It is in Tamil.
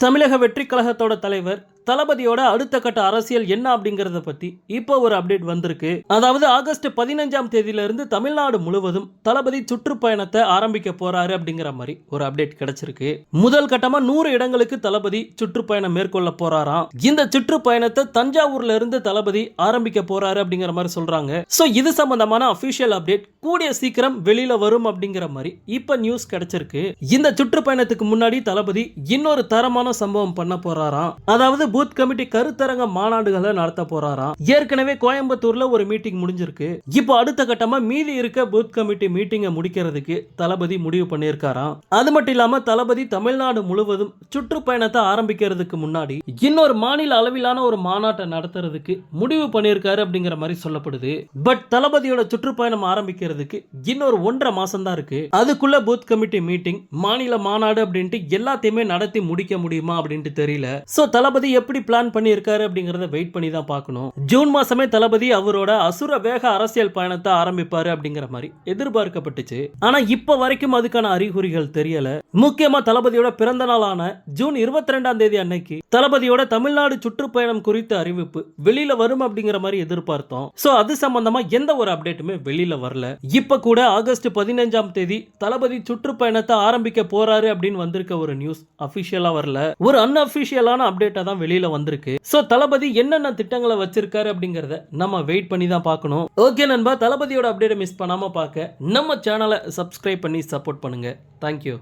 தமிழக வெற்றி கழகத்தோட தலைவர் தளபதியோட அடுத்த கட்ட அரசியல் என்ன அப்படிங்கறத பத்தி இப்போ ஒரு அப்டேட் வந்திருக்கு. அதாவது ஆகஸ்ட் பதினஞ்சாம் தேதியில இருந்து தமிழ்நாடு முழுவதும் தளபதி சுற்றுப்பயணத்தை ஆரம்பிக்க போறாரு அப்படிங்கிற மாதிரி ஒரு அப்டேட் கிடைச்சிருக்கு. முதல் கட்டமா நூறு இடங்களுக்கு தளபதி சுற்றுப்பயணம் மேற்கொள்ள போறாராம். இந்த சுற்றுப்பயணத்தை தஞ்சாவூர்ல இருந்து தளபதி ஆரம்பிக்க போறாரு அப்படிங்கிற மாதிரி சொல்றாங்க. சோ இது சம்பந்தமான அபிஷியல் அப்டேட் கூடிய சீக்கிரம் வெளியில வரும் அப்படிங்கிற மாதிரி இப்ப நியூஸ் கிடைச்சிருக்கு. இந்த சுற்றுப்பயணத்துக்கு முன்னாடி தளபதி இன்னொரு தரமான சம்பவம் பண்ண போறாராம். அதாவது பூத் கமிட்டி கருத்தரங்க மாநாடுகளை நடத்த போறாராம். ஏற்கனவே கோயம்புத்தூர்ல ஒரு மீட்டிங் முடிஞ்சிருக்கு. இப்போ அடுத்த கட்டமா மீதி இருக்க பூத் கமிட்டி மீட்டிங்கை முடிக்கிறதுக்கு தளபதி முடிவு பண்ணியிருக்காராம். அது மட்டும் இல்லாம தளபதி தமிழ்நாடு முழுவதும் சுற்றுப்பயணத்தை ஆரம்பிக்கிறதுக்கு முன்னாடி இன்னொரு மாநில அளவிலான ஒரு மாநாட்டை நடத்துறதுக்கு முடிவு பண்ணியிருக்காரு அப்படிங்கிற மாதிரி சொல்லப்படுது. பட் தளபதியோட சுற்றுப்பயணம் ஆரம்பிக்கிறதுக்கு இன்னொரு ஒன்றரை மாசம் தான் இருக்கு. அதுக்குள்ள பூத் கமிட்டி மீட்டிங் மாநில மாநாடு அப்படின்ட்டு எல்லாத்தையுமே நடத்தி முடிக்க முடியுமா அப்படின்ட்டு தெரியல. சோ தளபதி எப்படி பிளான் பண்ணியிருக்காரு அப்படிங்கிறத வெயிட் பண்ணி தான் பார்க்கணும். ஜூன் மாசமே தளபதி அவரோட அசுர வேக அரசியல் பயணத்தை ஆரம்பிப்பாரு அப்படிங்கிற மாதிரி எதிர்பார்க்கப்பட்டுச்சு. ஆனா இப்ப வரைக்கும் அதுக்கான அறிகுறிகள் தெரியல. முக்கியமா தளபதியோட பிறந்த நாளான ஜூன் இருபத்தி ரெண்டாம் தேதி அன்னைக்கு தளபதியோட தமிழ்நாடு சுற்றுப்பயணம் குறித்த அறிவிப்பு வெளியில வரும் அப்படிங்கிற மாதிரி எதிர்பார்த்தோம். சோ அது சம்பந்தமா எந்த ஒரு அப்டேட்டுமே வெளியில வரல. இப்ப கூட ஆகஸ்ட் பதினஞ்சாம் தேதி தளபதி சுற்றுப்பயணத்தை ஆரம்பிக்க போறாரு அப்படின்னு வந்திருக்க ஒரு நியூஸ் அபிஷியலா வரல. ஒரு அன்அபிஷியலான அப்டேட்டா தான் வெளியில வந்திருக்கு. சோ தளபதி என்னென்ன திட்டங்களை வச்சிருக்காரு அப்படிங்கறத நம்ம வெயிட் பண்ணி தான் பார்க்கணும். ஓகே நண்பா தளபதியோட அப்டேட்டை மிஸ் பண்ணாம பார்க்க நம்ம சேனலை சப்ஸ்கிரைப் பண்ணி சப்போர்ட் பண்ணுங்க. தேங்க்யூ